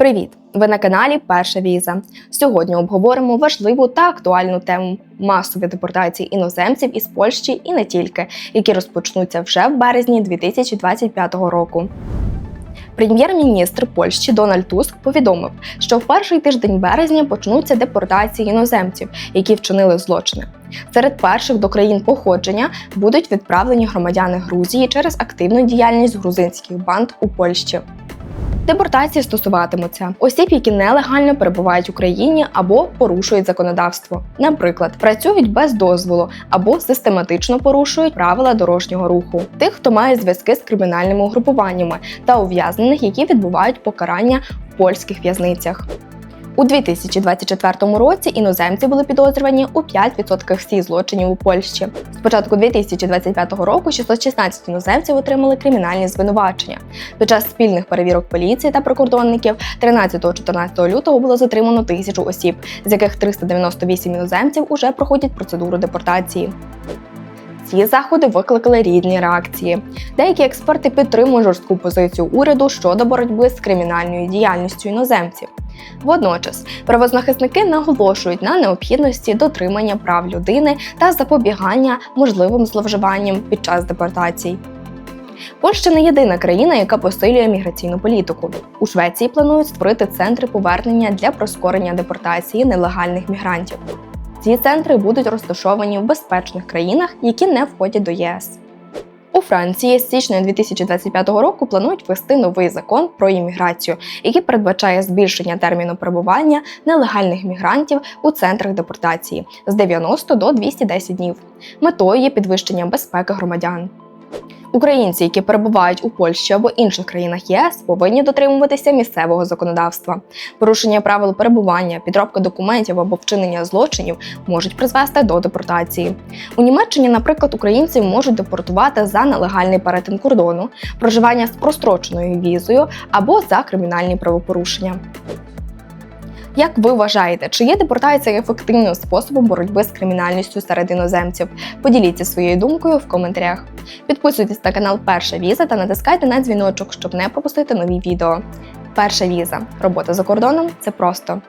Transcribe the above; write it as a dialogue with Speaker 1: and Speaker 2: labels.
Speaker 1: Привіт! Ви на каналі Перша Віза. Сьогодні обговоримо важливу та актуальну тему масові депортації іноземців із Польщі і не тільки, які розпочнуться вже в березні 2025 року. Прем'єр-міністр Польщі Дональд Туск повідомив, що в перший тиждень березня почнуться депортації іноземців, які вчинили злочини. Серед перших до країн походження будуть відправлені громадяни Грузії через активну діяльність грузинських банд у Польщі. Депортації стосуватимуться. Осіб, які нелегально перебувають в Україні або порушують законодавство, наприклад, працюють без дозволу або систематично порушують правила дорожнього руху, тих, хто має зв'язки з кримінальними угрупуваннями та ув'язнених, які відбувають покарання в польських в'язницях. У 2024 році іноземці були підозрювані у 5% всіх злочинів у Польщі. З початку 2025 року 616 іноземців отримали кримінальні звинувачення. Під час спільних перевірок поліції та прикордонників 13-14 лютого було затримано тисячу осіб, з яких 398 іноземців уже проходять процедуру депортації. Ці заходи викликали різні реакції. Деякі експерти підтримують жорстку позицію уряду щодо боротьби з кримінальною діяльністю іноземців. Водночас правозахисники наголошують на необхідності дотримання прав людини та запобігання можливим зловживанням під час депортацій. Польща не єдина країна, яка посилює міграційну політику. У Швеції планують створити центри повернення для прискорення депортації нелегальних мігрантів. Ці центри будуть розташовані в безпечних країнах, які не входять до ЄС. У Франції з січня 2025 року планують ввести новий закон про імміграцію, який передбачає збільшення терміну перебування нелегальних мігрантів у центрах депортації з 90 до 210 днів. Метою є підвищення безпеки громадян. Українці, які перебувають у Польщі або інших країнах ЄС, повинні дотримуватися місцевого законодавства. Порушення правил перебування, підробка документів або вчинення злочинів можуть призвести до депортації. У Німеччині, наприклад, українців можуть депортувати за нелегальний перетин кордону, проживання з простроченою візою або за кримінальні правопорушення. Як ви вважаєте, чи є депортація ефективним способом боротьби з кримінальністю серед іноземців? Поділіться своєю думкою в коментарях. Підписуйтесь на канал Перша Віза та натискайте на дзвіночок, щоб не пропустити нові відео. Перша віза. Робота за кордоном це просто.